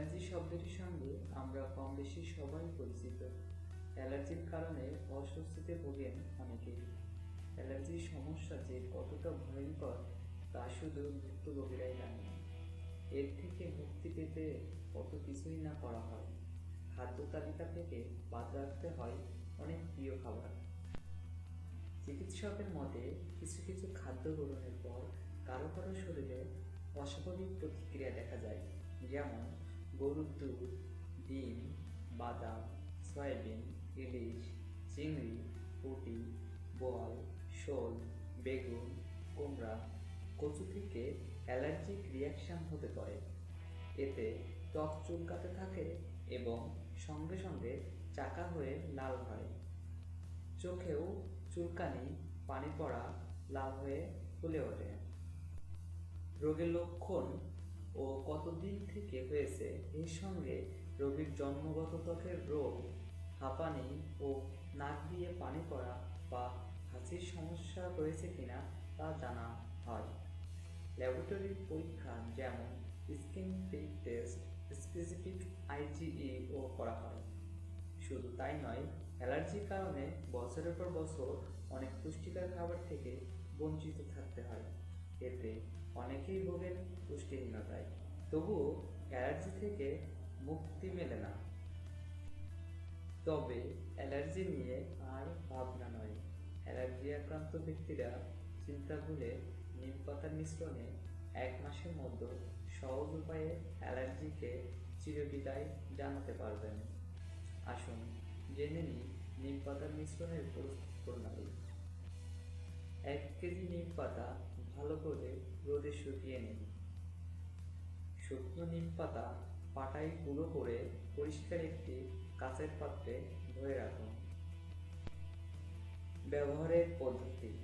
Allergy শব্দটির সঙ্গে আমরা কম বেশি সবাই পরিচিত। অ্যালার্জির কারণে অস্বস্তিতে ভোগেন অনেকেই। অ্যালার্জির সমস্যা যে কতটা ভয়ঙ্কর, তা শুধু ভুক্তভোগীরাই জানে এর থেকে মুক্তি পেতে কত কিছুই না করা হয়। খাদ্য তালিকা থেকে বাদ রাখতে হয় অনেক প্রিয় খাবার। চিকিৎসকের মতে, কিছু কিছু খাদ্য গ্রহণের পর কারও কারও শরীরে অস্বাভাবিক প্রতিক্রিয়া দেখা যায়, যেমন গরুর দুধ, ডিম, বাদাম, সয়াবিন, ইলিশ, চিংড়ি, পুঁটি, বোয়াল, শোল, বেগুন, কুমড়া, কচু থেকে অ্যালার্জিক রিয়াকশান হতে পারে। এতে ত্বক চুলকাতে থাকে এবং সঙ্গে সঙ্গে চাকা হয়ে লাল হয়। চোখেও চুলকানি, পানি পড়া, লাল হয়ে ফুলে ওঠে। রোগের লক্ষণ ও কতদিন থেকে হয়েছে? এর সঙ্গে রোগীর জন্মগত ত্বকের রোগ, হাঁপানি ও নাক দিয়ে পানি পড়া বা হাসির সমস্যা রয়েছে কিনা তা জানা হয়। ল্যাবরেটরি পরীক্ষা যেমন skin fit test, specific IgE ও করা হয়। শুধু তাই নয়, অ্যালার্জির কারণে বছরের পর বছর অনেক পুষ্টিকর খাবার থেকে বঞ্চিত থাকতে হয়। এতে অনেকেই ভোগেন পুষ্টিহীনতায় তবুও অ্যালার্জি থেকে মুক্তি মেলে না। তবে অ্যালার্জি নিয়ে আর ভাবনা নয়। অ্যালার্জি আক্রান্ত ব্যক্তিরা চিন্তা ভুলে নিম পাতার মিশ্রণে এক মাসের মধ্যে সহজ উপায়ে অ্যালার্জিকে চিরবিদায় জানাতে পারবেন। আসুন জেনে নিই নিম পাতার মিশ্রণের প্রণালী এক কেজি নিম পাতা ভালো করে রোদে শুকিয়ে নিন। শুকনো নিম পাতা পাটায় গুঁড়ো করে পরিষ্কার একটি কাঁচের পাত্রে ধরে রাখুন। ব্যবহারের পদ্ধতি।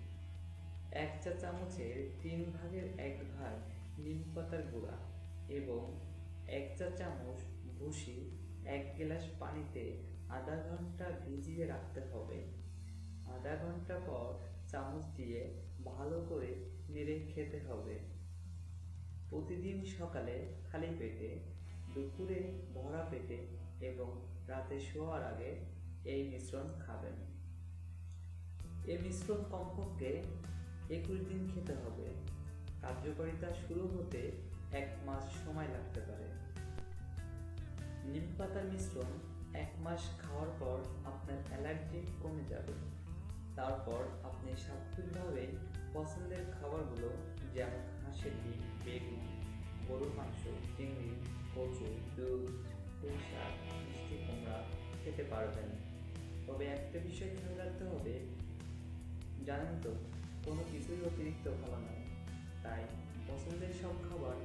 এক চা চামচের তিন ভাগের এক ভাগ নিম পাতার গুঁড়া এবং এক চা চামচ ভুসি এক গ্লাস পানিতে আধা ঘণ্টা ভিজিয়ে রাখতে হবে। আধা ঘণ্টা পর চামচ দিয়ে ভালো করে নেড়ে খেতে হবে। প্রতিদিন সকালে খালি পেটে, দুপুরে ভরা পেটে এবং রাতে শোয়ার আগে এই মিশ্রণ খাবেন। এই মিশ্রণ কমপক্ষে একুশ দিন খেতে হবে। কার্যকারিতা শুরু হতে এক মাস সময় লাগতে পারে। নিম পাতার মিশ্রণ এক মাস খাওয়ার পর আপনার অ্যালার্জি কমে যাবে। তারপর আপনি স্বাভাবিকভাবে পছন্দের খাবারগুলো যেমন হাঁসের ডিম, বেগুন, গরুর মাংস, চিংড়ি, কচু, দুধ, পুঁই শাক, মিষ্টি কুমড়া খেতে পারবেন। তবে একটা বিষয় খেয়াল রাখতে হবে, জানেন তো, কোনো কিছুই অতিরিক্ত ভালো নয়। তাই পছন্দের সব খাবার